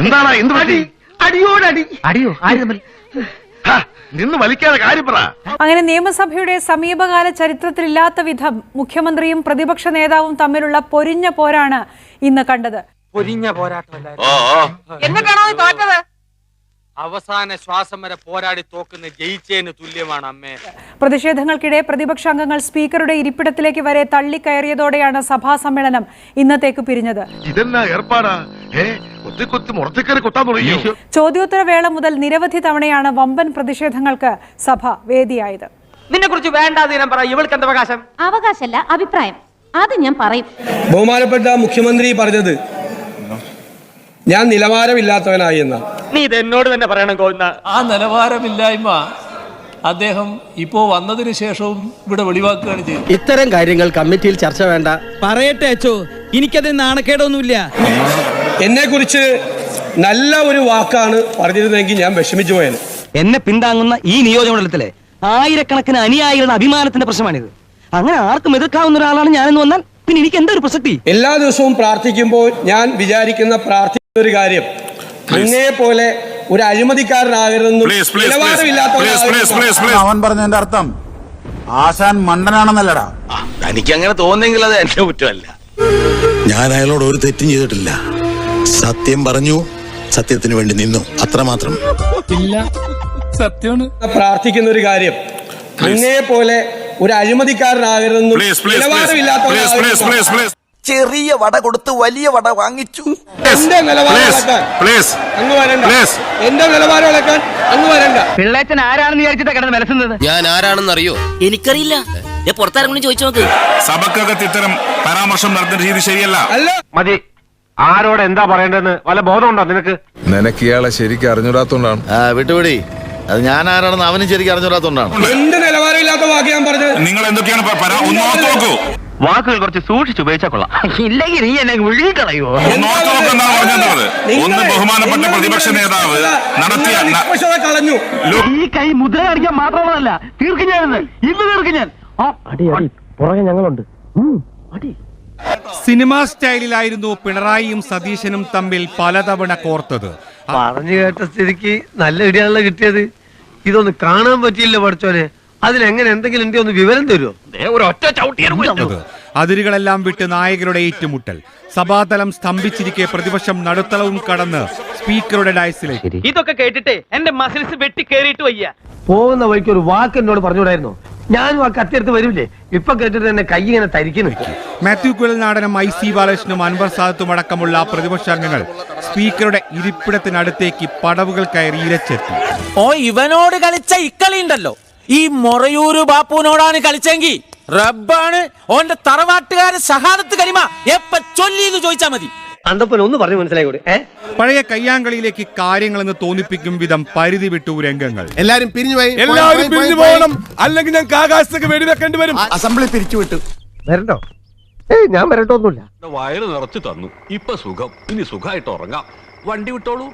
എന്താണ് എന്ത് പറ്റി? അടിയോടടി. അടിയോ? ആര് തമ്മിൽ? ഹാ, നിന്ന് വലിക്കാതെ കാര്യം പറ. അങ്ങനെ നിയമസഭയുടെ സമീപകാല ചരിത്രത്തിലില്ലാത്ത വിധം മുഖ്യമന്ത്രിയും പ്രതിപക്ഷ നേതാവും തമ്മിലുള്ള പൊരിഞ്ഞ പോരാണ് ഇന്ന് കണ്ടത്. പൊരിഞ്ഞ പോരാട്ടമല്ല ഓ ഓ എന്നിട്ടാണോ നീ തോറ്റത്? അവസാന ശ്വാസം വരെ പോരാടി തോക്കുന്ന ജയിച്ചതിന് തുല്യമാണ് അമ്മേ. പ്രതിഷേധങ്ങൾക്കിടെ പ്രതിപക്ഷ അംഗങ്ങൾ സ്പീക്കറുടെ ഇരിപ്പിടത്തിലേക്ക് വരെ തള്ളിക്കയറിയതോടെയാണ് സഭാ സമ്മേളനം ഇന്നത്തേക്ക് പിരിഞ്ഞത്. ഇതെന്നാ ഏർപ്പാടാ? ചോദ്യോത്തരവേള മുതൽ നിരവധി തവണയാണ് വമ്പൻ പ്രതിഷേധങ്ങൾക്ക് സഭ വേദിയായത്. നിന്നെ കുറിച്ച് വേണ്ടാതീനം പറ ഇവൾക്ക് എന്താ അവകാശം? അവകാശമല്ല അഭിപ്രായം. അത് ഞാൻ പറയും. ബഹുമാനപ്പെട്ട മുഖ്യമന്ത്രി പറഞ്ഞത് ഞാൻ നിലവാരമില്ലാത്തവനായി എന്ന. നീ ഇത് എന്നോട് തന്നെ പറയണം ഗോവിന്ദ. ആ നിലവാരമില്ലായ്മ അദ്ദേഹം ഇപ്പോ വന്നതിന് ശേഷവും ഇവിടെ വെളിവാക്കുകയാണ് ചെയ്തത് ഇത്തരം കാര്യങ്ങൾ കമ്മിറ്റിയിൽ ചർച്ച വേണ്ട. പറയട്ടെ അച്ചോ എനിക്കത് നാണക്കേടൊന്നുമില്ല. എന്നെ കുറിച്ച് നല്ല ഒരു വാക്കാണ് പറഞ്ഞിരുന്നെങ്കിൽ ഞാൻ വിഷമിച്ചു പോയത് എന്നെ പിന്താങ്ങുന്ന ഈ നിയോജകമണ്ഡലത്തിലെ ആയിരക്കണക്കിന് അനുയായികളുടെ അഭിമാനത്തിന്റെ പ്രശ്നമാണിത്. അങ്ങനെ ആർക്കും എതിർക്കാവുന്ന ഒരാളാണ് ഞാനെന്ന് വന്നാൽ പിന്നെ എനിക്ക് എന്തൊരു ഒരു പ്രസക്തി? എല്ലാ ദിവസവും പ്രാർത്ഥിക്കുമ്പോൾ ഞാൻ വിചാരിക്കുന്ന പ്രാർത്ഥിക്കുന്ന ഒരു കാര്യം. അങ്ങേ പോലെ ഒരു അഴിമതിക്കാരനാകരുതെന്നും. അവൻ പറഞ്ഞതിന്റെ അർത്ഥം ആശാൻ മണ്ടനാണെന്നല്ലടാ. എനിക്ക് അങ്ങനെ തോന്നുന്നെങ്കിൽ അത് എന്റെ കുറ്റമല്ല. ഞാൻ അയാളോട് ഒരു തെറ്റും ചെയ്തിട്ടില്ല. സത്യം പറഞ്ഞു സത്യത്തിന് വേണ്ടി നിന്നു. അത്രമാത്രം. ഇല്ല. സത്യമാണ് പ്രാർത്ഥിക്കുന്ന ഒരു കാര്യം. അങ്ങേ പോലെ ഒരു അഴിമതിക്കാരനാകരുതെന്നും നിലവാരമില്ലാത്തവനാകരുതെന്നും ചെറിയ വട കൊടുത്ത് വലിയ വട വാങ്ങിച്ചു. എന്റെ നിലവാരം അങ്ങ് വരണ്ട. എന്റെ നിലവാരം ഇളക്കാൻ അങ്ങ് വരണ്ട. പിള്ളേച്ചൻ ആരാണെന്ന് വിചാരിച്ചിട്ടാ കിടന്ന് വിലസുന്നത്? ഞാൻ ആരാണെന്ന് അറിയോ എനിക്കറിയില്ല പുറത്താരെങ്കിലും ചോദിച്ചു നോക്ക്. സഭക്കകത്ത് ഇത്തരം പരാമർശം നടത്തുന്ന രീതി ശരിയല്ല. അല്ല. മതി. ആരോട് എന്താ പറയേണ്ടതെന്ന് വല്ല ബോധമുണ്ടോ നിനക്ക്? നിനക്ക് ഇയാളെ ശരിക്കും അറിഞ്ഞൂടാത്തോണ്ടാണ്. വിട്ടുപിടി. അത് ഞാൻ ആരാണെന്ന് അവനും ശരിക്കും അറിഞ്ഞൂടാത്തോണ്ടാണ്. എന്ത് നിലവാരമില്ലാത്ത വാക്ക് ഞാൻ പറഞ്ഞത്? നിങ്ങൾ എന്തൊക്കെയാണ് നോക്കൂ. വാക്കുകൾ കുറച്ച് സൂക്ഷിച്ചു ഉപയോഗിച്ചാ കൊള്ളാം. ഇല്ലെങ്കിൽ നീ എന്നെ വിഴുകളയോ ഒന്ന് ബഹുമാനപ്പെട്ട പ്രതിപക്ഷ നേതാവ് നടത്തിയ കളഞ്ഞു. ഈ കൈ മുദ്ര കാണിക്കാൻ മാത്രമല്ല തീർക്കും ഞാൻ ഇന്ന് തീർക്കും ഞാൻ. പുറകെ ഞങ്ങളുണ്ട്. സിനിമാ സ്റ്റൈലിലായിരുന്നു പിണറായിയും സതീശനും തമ്മിൽ പലതവണ കോർത്തത്. പറഞ്ഞു കേട്ട സ്ഥിതിക്ക് നല്ല ഇടിയാണല്ലോ കിട്ടിയത്. ഇതൊന്ന് കാണാൻ പറ്റിയില്ല പഠിച്ചോനെ അതിലെങ്ങനെ എന്തെങ്കിലും ഉണ്ടോ ഒന്ന് വിവരം തരുമോ അതിരുകളെല്ലാം വിട്ട് നായകരുടെ ഏറ്റുമുട്ടൽ. സഭാതലം സ്തംഭിച്ചിരിക്കെ പ്രതിപക്ഷം നടുത്തളവും കടന്ന് സ്പീക്കറുടെ ഡയസിലേക്ക്. ഇതൊക്കെ കേട്ടിട്ട് എന്റെ മസിൽസ് വെട്ടി കേറിയിട്ട് വയ്യ. പോകുന്ന വഴിക്ക് ഒരു വാക്ക് എന്നോട് പറഞ്ഞുകൂടായിരുന്നോ? ഞാനും ആ കത്തിയെടുത്ത് വരില്ലേ ഇപ്പൊ കേട്ടിട്ട് എന്നെ കൈ ഇങ്ങനെ തരിക്കുന്നു മാത്യു കുഴൽ നാടനും ഐ സി ബാലകൃഷ്ണനും അൻവർ സാദത്തും അടക്കമുള്ള പ്രതിപക്ഷാംഗങ്ങൾ സ്പീക്കറുടെ ഇരിപ്പിടത്തിനടുത്തേക്ക് പടവുകൾ കയറി ഇരച്ചെത്തി. ഓ ഇവനോട് കളിച്ച ഇക്കളി ഉണ്ടല്ലോ. ഈ മൊറയൂര് ബാപ്പുവിനോടാണ് കളിച്ചെങ്കിൽ റബ്ബാണ് ഓന്റെ തറവാട്ടുകാരെ സഹാദത്ത് കരിമ എപ്പ ചൊല്ലി എന്ന് ചോദിച്ചാ മതി. അന്തപ്പൻ ഒന്ന് പറഞ്ഞു കൂടെ. ഏ? പഴയ കയ്യാങ്കളിയിലേക്ക് കാര്യങ്ങളെന്ന് തോന്നിപ്പിക്കും വിധം പരിധി വിട്ടു രംഗങ്ങൾ. എല്ലാരും പിരിഞ്ഞു പോയി. എല്ലാവരും പിരിഞ്ഞു പോകണം. അല്ലെങ്കിൽ ഞങ്ങൾക്ക് ആകാശത്തേക്ക് വെടിവെക്കേണ്ടി വരും. അസംബ്ലി പിരിച്ചുവിട്ടു വരണ്ടോ? ഏയ് ഞാൻ വരട്ടൊന്നുമില്ല വയറ് നിറച്ചു തന്നു. ഇപ്പൊ സുഖം. ഇനി സുഖമായിട്ട് ഉറങ്ങാം. വണ്ടി വിട്ടോളൂ.